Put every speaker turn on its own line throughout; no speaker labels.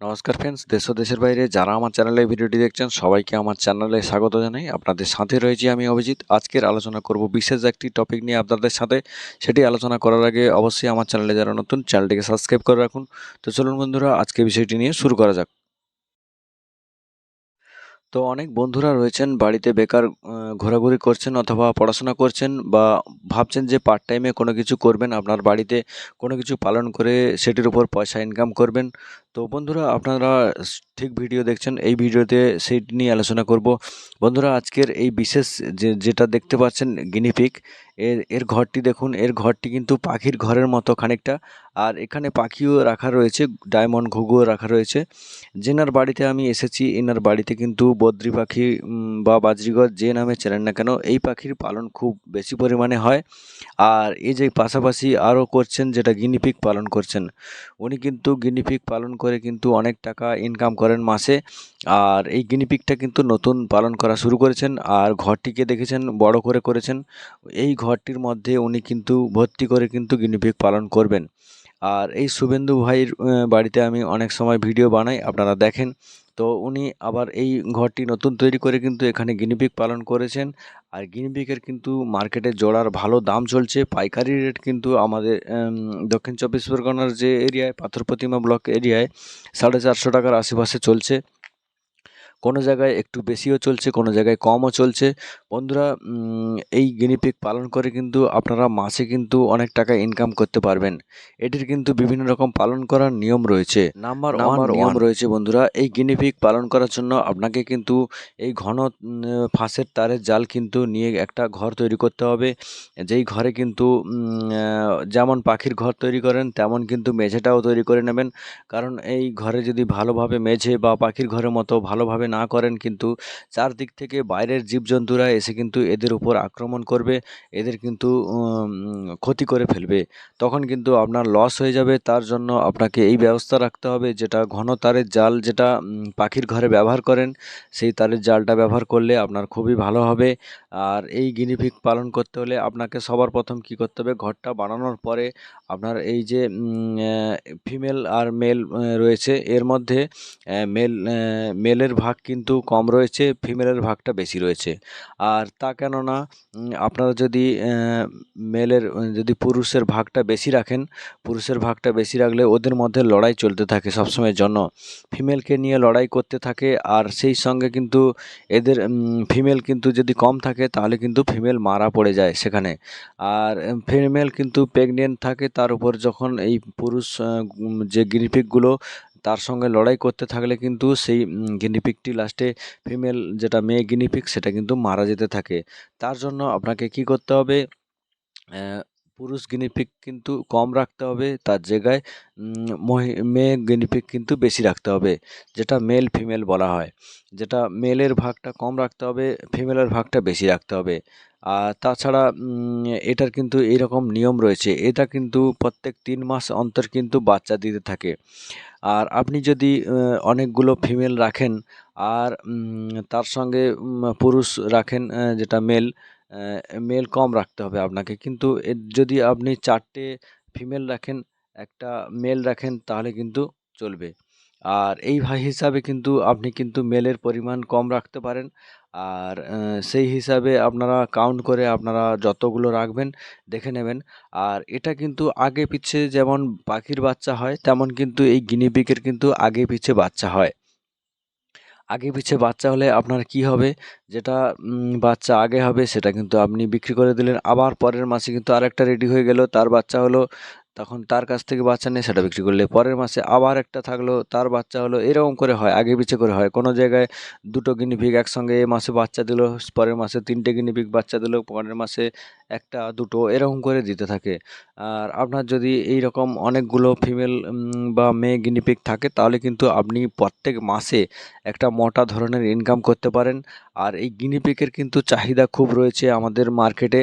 নমস্কার ফ্রেন্ডস দেশ দেশের বাইরে যারা আমার চ্যানেলে ভিডিওটি দেখছেন, সবাইকে আমার চ্যানেলে স্বাগত জানাই। আপনাদের সাথে রয়েছি আমি অভিজিৎ। আজকের আলোচনা করব বিশেষ একটি টপিক নিয়ে আপনাদের সাথে। সেটি আলোচনা করার আগে অবশ্যই আমার চ্যানেলে যারা নতুন চ্যানেলটিকে সাবস্ক্রাইব করে রাখুন। তো চলুন বন্ধুরা, আজকে বিষয়টি নিয়ে শুরু করা যাক। তো অনেক বন্ধুরা রয়েছেন, বাড়িতে বেকার ঘোরাঘুরি করছেন অথবা পড়াশোনা করছেন বা ভাবছেন যে পার্ট টাইমে কোনো কিছু করবেন, আপনার বাড়িতে কোনো কিছু পালন করে সেটির উপর পয়সা ইনকাম করবেন। তো বন্ধুরা, আপনারা ঠিক ভিডিও দেখছেন, এই ভিডিওতে সেইটি নিয়ে আলোচনা করব। বন্ধুরা, আজকের এই বিশেষ যে, যেটা দেখতে পাচ্ছেন গিনিপিক এর এর ঘরটি দেখুন, এর ঘরটি কিন্তু পাখির ঘরের মতো খানিকটা। আর এখানে পাখিও রাখা রয়েছে, ডায়মন্ড ঘুঘুও রাখা রয়েছে। যেনার বাড়িতে আমি এসেছি, এনার বাড়িতে কিন্তু বদ্রি পাখি বা বাজরিগর যে নামে চেনেন না কেন, এই পাখির পালন খুব বেশি পরিমাণে হয়। আর এই যে পাশাপাশি আরও করছেন যেটা গিনিপিক পালন করছেন, উনি কিন্তু গিনিপিক পালন করে কিন্তু অনেক টাকা ইনকাম করেন মাসে। আর এই গিনিপিকটা কিন্তু নতুন পালন করা শুরু করেছেন, আর ঘরটিকে দেখেছেন, বড় করে করেছেন। এই ঘরটির মধ্যে উনি কিন্তু ভর্তি করে কিন্তু গিনিপিক পালন করবেন। আর এই শুভেন্দু ভাইয়ের বাড়িতে আমি অনেক সময় ভিডিও বানাই, আপনারা দেখেন। তো উনি আবার এই ঘরটি নতুন তৈরি করে কিন্তু এখানে গিনিপিগ পালন করেছেন। আর গিনিপিগের কিন্তু মার্কেটে জোড়ার ভালো দাম চলছে। পাইকারি রেট কিন্তু আমাদের দক্ষিণ চব্বিশ পরগনার যে এরিয়ায়, পাথর প্রতিমা ব্লক এরিয়ায় সাড়ে চারশো টাকার আশেপাশে চলছে। কোনো জায়গায় একটু বেশিও চলছে কোনো জায়গায় কমও চলছে। বন্ধুরা এই গিনিপিগ পালন করে কিন্তু আপনারা মাসে কিন্তু অনেক টাকা ইনকাম করতে পারবেন। এটির কিন্তু বিভিন্ন রকম পালন করার নিয়ম রয়েছে। নাম্বার ওয়ান নিয়ম রয়েছে বন্ধুরা এই গিনিপিগ পালন করার জন্য আপনাকে কিন্তু এই ঘন ফাঁসের তারের জাল কিন্তু নিয়ে একটা ঘর তৈরি করতে হবে। যেই ঘরে কিন্তু যেমন পাখির ঘর তৈরি করেন তেমন কিন্তু মেঝেটাও তৈরি করে নেবেন। কারণ এই ঘরে যদি ভালোভাবে মেঝে বা পাখির ঘরের মতো ভালোভাবে না করেন কিন্তু চারদিক থেকে বাইরের জীবজন্তুরা এসে কিন্তু এদের উপর আক্রমণ করবে, এদের কিন্তু ক্ষতি করে ফেলবে। তখন কিন্তু আপনার লস হয়ে যাবে, তার জন্য আপনাকে এই ব্যবস্থা রাখতে হবে যেটা ঘন তারের জাল যেটা পাখির ঘরে ব্যবহার করেন, সেই তারের জালটা ব্যবহার করলে আপনার খুবই ভালো হবে। আর এই গিনিপিগ পালন করতে হলে আপনাকে সবার প্রথম কি করতে হবে, ঘরটা বানানোর পরে আপনার এই যে ফিমেল আর মেল রয়েছে, এর মধ্যে মেল মেলের ভাগ কিন্তু কম রয়েছে ফিমেলের ভাগটা বেশি রয়েছে। আর তা কেননা আপনারা যদি মেলের যদি পুরুষের ভাগটা বেশি রাখেন, পুরুষের ভাগটা বেশি রাখলে ওদের মধ্যে লড়াই চলতে থাকে সবসময়ের জন্য। ফিমেলকে নিয়ে লড়াই করতে থাকে, আর সেই সঙ্গে কিন্তু এদের ফিমেল কিন্তু যদি কম থাকে, তাহলে কিন্তু ফিমেল মারা পড়ে যায় সেখানে। আর ফিমেল কিন্তু প্রেগনেন্ট থাকে, তার উপর যখন এই পুরুষ যে গিনিপিকগুলো তার সঙ্গে লড়াই করতে থাকলে কিন্তু সেই গিনিপিকটি লাস্টে ফিমেল যেটা মেয়ে গিনিপিক সেটা কিন্তু মারা যেতে থাকে। তার জন্য আপনাকে কি করতে হবে পুরুষ গিনিপিক কিন্তু কম রাখতে হবে, তার জায়গায় মহি- মেয়ে গিনিপিক কিন্তু বেশি রাখতে হবে, যেটা মেল ফিমেল বলা হয়। যেটা মেলের ভাগটা কম রাখতে হবে ফিমেলের ভাগটা বেশি রাখতে হবে। তাছাড়া এটার কিন্তু এইরকম নিয়ম রয়েছে। এটা কিন্তু প্রত্যেক তিন মাস অন্তর কিন্তু বাচ্চা দিতে থাকে। আর আপনি যদি অনেকগুলো ফিমেল রাখেন আর তার সঙ্গে পুরুষ রাখেন যেটা মেল মেল কম রাখতে হবে আপনাকে। কিন্তু যদি আপনি চারটে ফিমেল রাখেন, একটা মেল রাখেন, তাহলে কিন্তু চলবে। আর এই হিসাবে কিন্তু আপনি কিন্তু মেলের পরিমাণ কম রাখতে পারেন। আর সেই হিসাবে আপনারা কাউন্ট করে আপনারা যতগুলো রাখবেন, দেখে নেবেন। আর এটা কিন্তু আগে পিছে যেমন পাখির বাচ্চা হয়, তেমন কিন্তু এই গিনিপিগের কিন্তু আগে পিছে বাচ্চা হয়। আগে পিছে বাচ্চা হলে আপনার কি হবে? যেটা বাচ্চা আগে হবে সেটা কিন্তু আপনি বিক্রি করে দিলেন। আবার পরের মাসে কিন্তু আরেকটা রেডি হয়ে গেল। তার বাচ্চা হলো তখন তার কাছ থেকে বাচ্চা নিয়ে সেটা বিক্রি করলে পরের মাসে আবার একটা থাকল, তার বাচ্চা হলো এরকম করে হয়, আগে পিছে করে হয়। কোনো জায়গায় দুটো গিনিপিগ একসঙ্গে এ মাসে বাচ্চা দিল, পরের মাসে তিনটে গিনিপিগ বাচ্চা দিল, পরের মাসে একটা, দুটো এরকম করে দিতে থাকে। আর আপনার যদি এই রকম অনেকগুলো ফিমেল বা মেয়ে গিনিপিগ থাকে, তাহলে কিন্তু আপনি প্রত্যেক মাসে একটা মোটা ধরনের ইনকাম করতে পারেন। আর এই গিনিপিগের কিন্তু চাহিদা খুব রয়েছে আমাদের মার্কেটে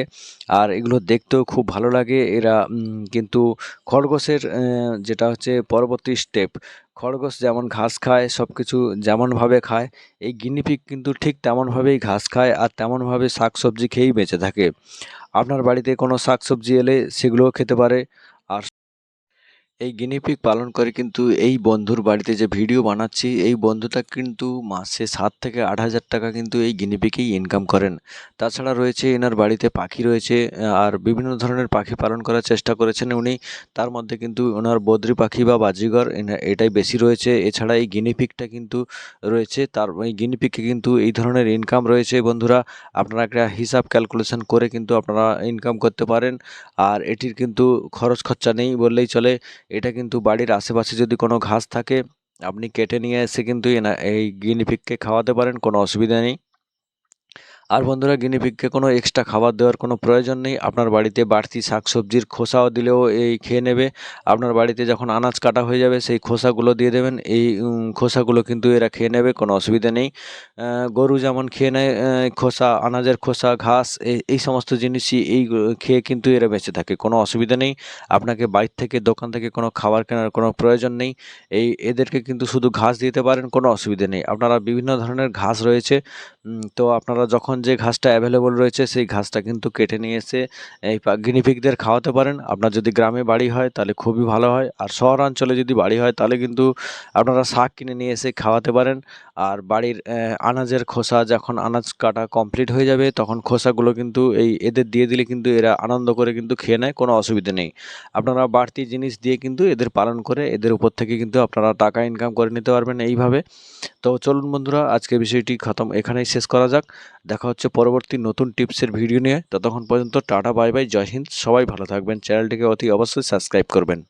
আর এগুলো দেখতেও খুব ভালো লাগে। এরা কিন্তু খরগোশের যেটা হচ্ছে পরবর্তী স্টেপ খরগোশ যেমন ঘাস খায় সব কিছু যেমনভাবে খায়, এই গিনিপিগ কিন্তু ঠিক তেমনভাবেই ঘাস খায় আর তেমনভাবে শাক সবজি খেয়েই বেঁচে থাকে। আপনার বাড়িতে কোনো শাক সবজি এলে সেগুলোও খেতে পারে। আর এই গিনিপিগ পালন করে কিন্তু এই বন্ধুর বাড়িতে যে ভিডিও বানাচ্ছি, এই বন্ধুটা কিন্তু মাসে সাত থেকে আট হাজার টাকা কিন্তু এই গিনিপিগেই ইনকাম করেন। তাছাড়া রয়েছে, এনার বাড়িতে পাখি রয়েছে, আর বিভিন্ন ধরনের পাখি পালন করার চেষ্টা করেছেন উনি। তার মধ্যে কিন্তু ওনার বদ্রি পাখি বা বাজিগর এটাই বেশি রয়েছে। এছাড়া এই গিনিপিগটা কিন্তু রয়েছে, তার এই গিনিপিগকে কিন্তু এই ধরনের ইনকাম রয়েছে বন্ধুরা। আপনারা একটা হিসাব ক্যালকুলেশন করে কিন্তু আপনারা ইনকাম করতে পারেন। আর এটির কিন্তু খরচ খরচা নেই বললেই চলে। এটা কিন্তু বাড়ির আশেপাশে যদি কোনো ঘাস থাকে, আপনি কেটে নিয়ে এসে কিন্তু এই গিনিপিগকে খাওয়াতে পারেন, কোনো অসুবিধা নেই। আর বন্ধুরা গিনিপিগকে কোনো এক্সট্রা খাবার দেওয়ার কোনো প্রয়োজন নেই। আপনার বাড়িতে বাড়তি শাকসবজির খোসাও দিলেও এই খেয়ে নেবে। আপনার বাড়িতে যখন আনাজ কাটা হয়ে যাবে, সেই খোসাগুলো দিয়ে দেবেন। এই খোসাগুলো কিন্তু এরা খেয়ে নেবে, কোনো অসুবিধা নেই। গরু যেমন খেয়ে নেয় খোসা, আনাজের খোসা, ঘাস, এই এই সমস্ত জিনিসই এই খেয়ে কিন্তু এরা বেঁচে থাকে, কোনো অসুবিধা নেই। আপনাকে বাইর থেকে, দোকান থেকে কোনো খাবার কেনার কোনো প্রয়োজন নেই। এই, এদেরকে কিন্তু শুধু ঘাস দিতে পারেন, কোনো অসুবিধা নেই। আপনারা বিভিন্ন ধরনের ঘাস রয়েছে তো আপনারা যখন যে ঘাসটা অ্যাভেলেবল রয়েছে, সেই ঘাসটা কিন্তু কেটে নিয়ে এসে, এই গিনিপিগদের খাওয়াতে পারেন। আপনার যদি গ্রামে বাড়ি হয়, তাহলে খুবই ভালো হয়। আর শহরাঞ্চলে যদি বাড়ি হয়, তাহলে কিন্তু আপনারা শাক কিনে নিয়ে এসে খাওয়াতে পারেন। আর বাড়ির আনাজের খোসা যখন আনাজ কাটা কমপ্লিট হয়ে যাবে, তখন খোসাগুলো কিন্তু এই এদের দিয়ে দিলে কিন্তু এরা আনন্দ করে কিন্তু খেয়ে নেয়, কোনো অসুবিধা নেই। আপনারা বাড়তি জিনিস দিয়ে কিন্তু এদের পালন করে, এদের উপর থেকে কিন্তু আপনারা টাকা ইনকাম করে নিতে পারবেন এইভাবে। তো চলুন বন্ধুরা আজকে বিষয়টি খতম, এখানেই শেষ করা যাক। দেখা হচ্ছে পরবর্তী নতুন টিপসের ভিডিও নিয়ে। ততক্ষণ পর্যন্ত tata, bye bye, Jai Hind. সবাই ভালো থাকবেন। চ্যানেলটিকে অতি অবশ্যই সাবস্ক্রাইব করবেন।